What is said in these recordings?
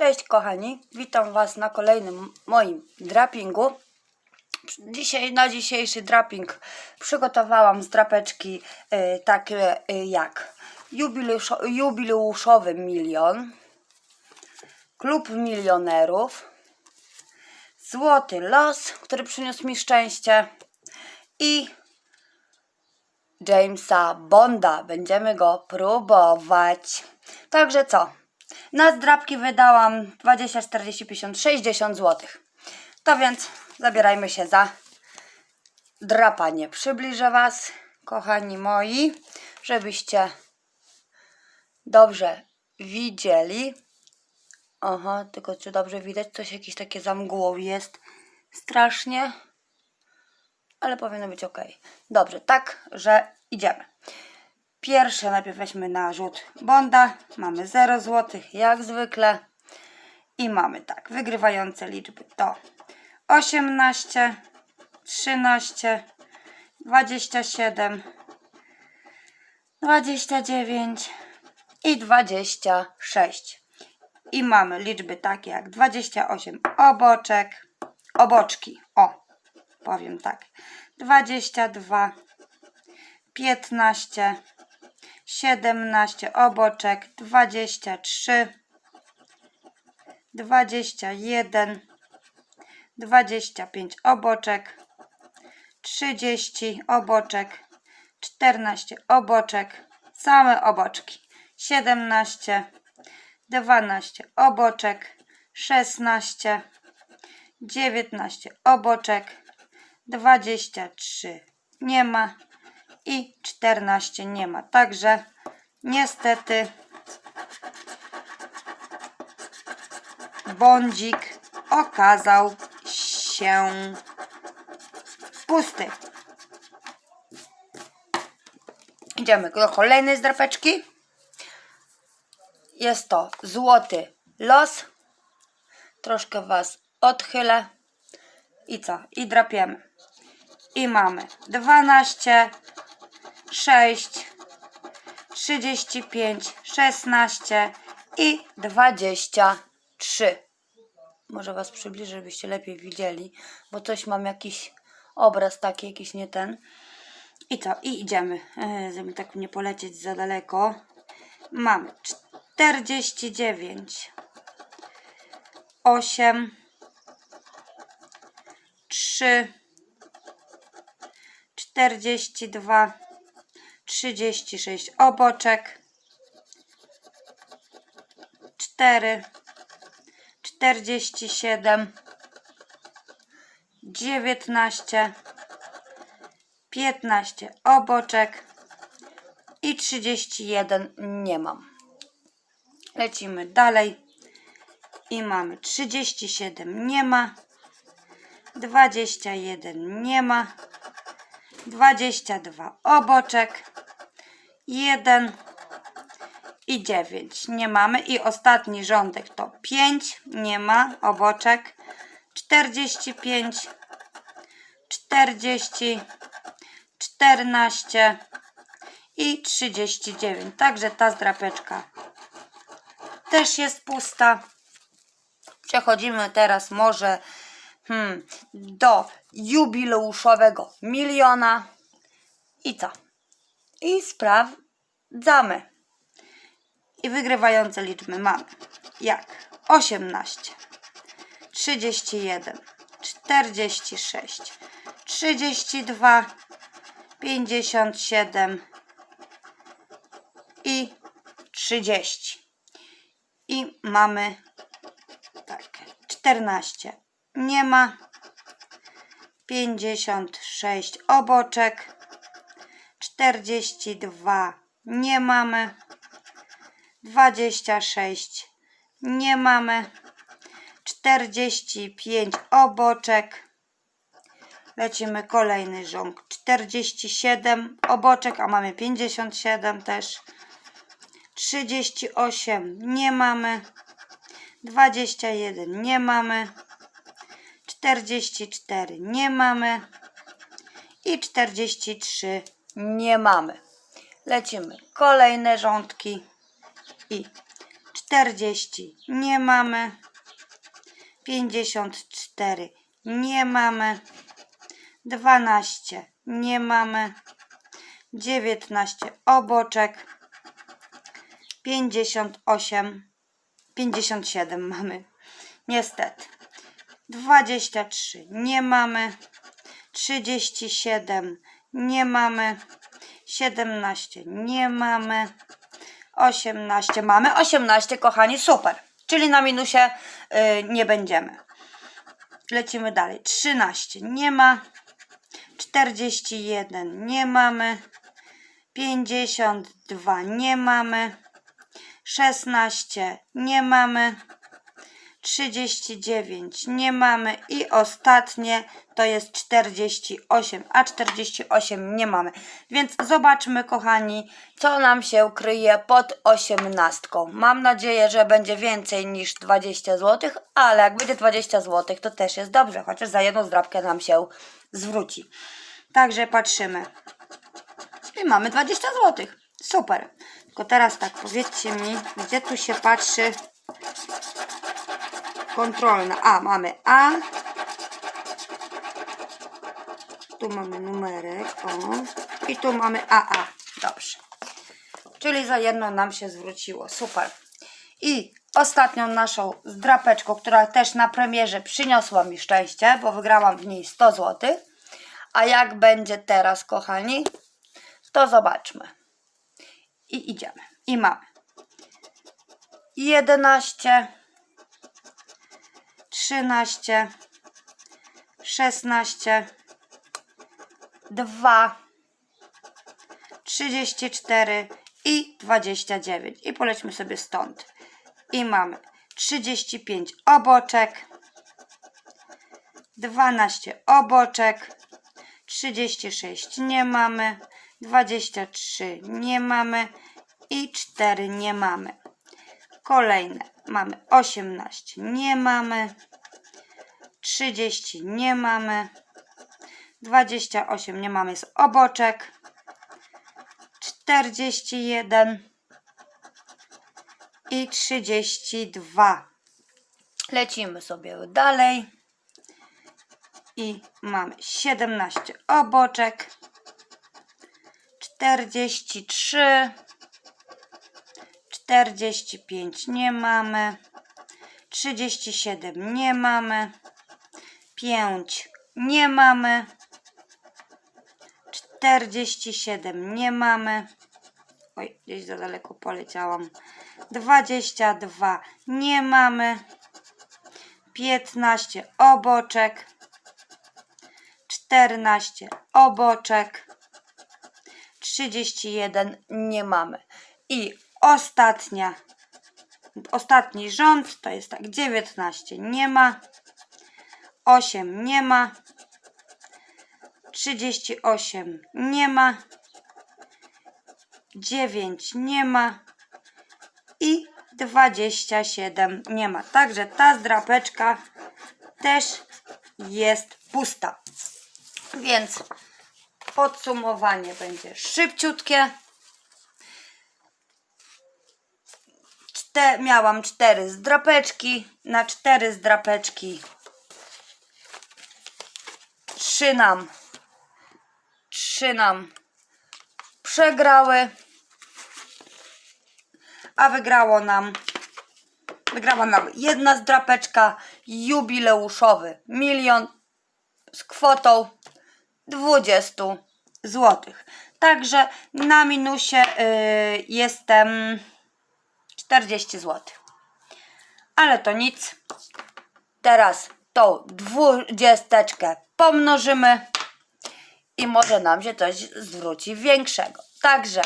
Cześć kochani, witam Was na kolejnym moim drapingu. Dzisiaj na dzisiejszy draping przygotowałam z drapeczki y, takie y, jak jubileuszo, jubileuszowy milion, klub milionerów, złoty los, który przyniósł mi szczęście i Jamesa Bonda. Będziemy go próbować. Także co? Na zdrabki wydałam 20, 40, 50, 60 zł. To więc zabierajmy się za drapanie. Przybliżę Was, kochani moi, żebyście dobrze widzieli. Aha, tylko czy dobrze widać? Coś jakieś takie za mgłą jest. Strasznie ale powinno być ok. Dobrze, tak, że idziemy. Pierwsze najpierw weźmy na rzut Bonda. Mamy 0 zł, jak zwykle. I mamy tak, wygrywające liczby to 18, 13, 27, 29 i 26. I mamy liczby takie jak 28 oboczek, oboczki, o, powiem tak, 22, 15, 17 oboczek, 23, 21, 25 oboczek, 30 oboczek, 14 oboczek, same oboczki, 17, 12 oboczek, 16, 19 oboczek, 23 nie ma i 14 nie ma. Także niestety bądzik okazał się pusty. Idziemy do kolejnej zdrapeczki. Jest to złoty los. Troszkę Was odchylę. I co? I drapiemy. I mamy 12, 6, 35, 16 i 23. Może Was przybliżę, żebyście lepiej widzieli, bo coś mam jakiś obraz taki, jakiś nie ten. I co? I idziemy, e, żeby tak nie polecieć za daleko. Mamy 49, 8, 3, 42, 36 oboczek, 4, 47, 19, 15 oboczek. I 31 nie mam. Lecimy dalej. I mamy 37 nie ma, 21 nie ma, 22 oboczek, 1 i 9 nie mamy. I ostatni rządek to 5 nie ma. Oboczek, 45 40 14 i 39 także ta zdrapeczka też jest pusta. Przechodzimy teraz może hmm, do jubileuszowego miliona. I co? I sprawdzamy. I wygrywające liczby mamy. Jak? 18, 31, 46, 32, 57 i 30. I mamy tak, 14 nie ma, 56 oboczek, 42 nie mamy, 26 nie mamy, 45 oboczek, lecimy kolejny rząd, 47 oboczek, a mamy 57 też, 38 nie mamy, 21 nie mamy, 44 nie mamy. I 43 nie mamy. Lecimy. Kolejne rządki. I czterdzieści nie mamy, pięćdziesiąt cztery nie mamy, dwanaście nie mamy, dziewiętnaście oboczek, pięćdziesiąt osiem, pięćdziesiąt siedem mamy, niestety, dwadzieścia trzy nie mamy, trzydzieści siedem nie mamy, siedemnaście nie mamy, 18 mamy. 18, kochani, super. Czyli na minusie y, nie będziemy. Lecimy dalej. 13 nie ma. 41 nie mamy. 52 nie mamy. 16 nie mamy. 39 nie mamy i ostatnie to jest 48, a 48 nie mamy. Więc zobaczmy, kochani, co nam się kryje pod 18. Mam nadzieję, że będzie więcej niż 20 zł, ale jak będzie 20 zł, to też jest dobrze, chociaż za jedną zdrabkę nam się zwróci. Także patrzymy. I mamy 20 zł. Super. Tylko teraz tak, powiedzcie mi, gdzie tu się patrzy kontrolna. A, mamy A. Tu mamy numerek, o. I tu mamy AA. Dobrze. Czyli za jedno nam się zwróciło. Super. I ostatnią naszą zdrapeczką, która też na premierze przyniosła mi szczęście, bo wygrałam w niej 100 zł. A jak będzie teraz, kochani, to zobaczmy. I idziemy. I mamy 11 13, 16, 2, 34 i 29. I polećmy sobie stąd. I mamy 35 oboczek, 12 oboczek, 36 nie mamy, 23 nie mamy i 4 nie mamy. Kolejne mamy 18, nie mamy. 30 nie mamy. 28 nie mamy z oboczek. 41 i 32. Lecimy sobie dalej. I mamy 17 oboczek. 43 45 nie mamy, 37 nie mamy, 5 nie mamy, 47 nie mamy, oj, gdzieś za daleko poleciałam, 22 nie mamy, 15 oboczek, 14 oboczek, 31 nie mamy. I ostatnia, ostatni rząd to jest tak 19 nie ma, 8 nie ma, 38 nie ma, 9 nie ma i 27 nie ma. Także ta zdrapeczka też jest pusta. Więc podsumowanie będzie szybciutkie. Czte, miałam cztery zdrapeczki. Na cztery zdrapeczki trzy nam trzy nam przegrały, a wygrało nam wygrała nam jedna zdrapeczka jubileuszowy milion z kwotą 20 zł. Także na minusie y, jestem 40 zł. Ale to nic. Teraz tą dwudziesteczkę pomnożymy i może nam się coś zwróci większego. Także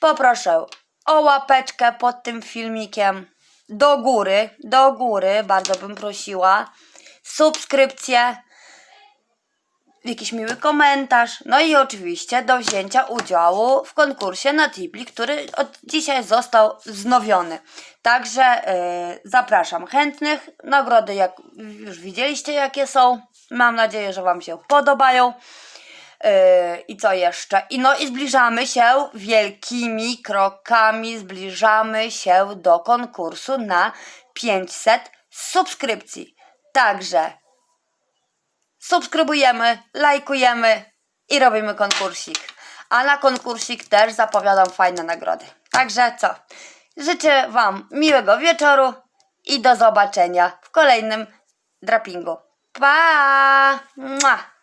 poproszę o łapeczkę pod tym filmikiem do góry, do góry, bardzo bym prosiła. Subskrypcję, jakiś miły komentarz, no i oczywiście do wzięcia udziału w konkursie na Tipli, który od dzisiaj został wznowiony. Także yy, zapraszam chętnych. Nagrody, jak już widzieliście, jakie są. Mam nadzieję, że Wam się podobają. Yy, I co jeszcze? I no i zbliżamy się wielkimi krokami, zbliżamy się do konkursu na 500 subskrypcji. Także subskrybujemy, lajkujemy i robimy konkursik. A na konkursik też zapowiadam fajne nagrody. Także co? Życzę Wam miłego wieczoru i do zobaczenia w kolejnym drapingu. Pa! Mua!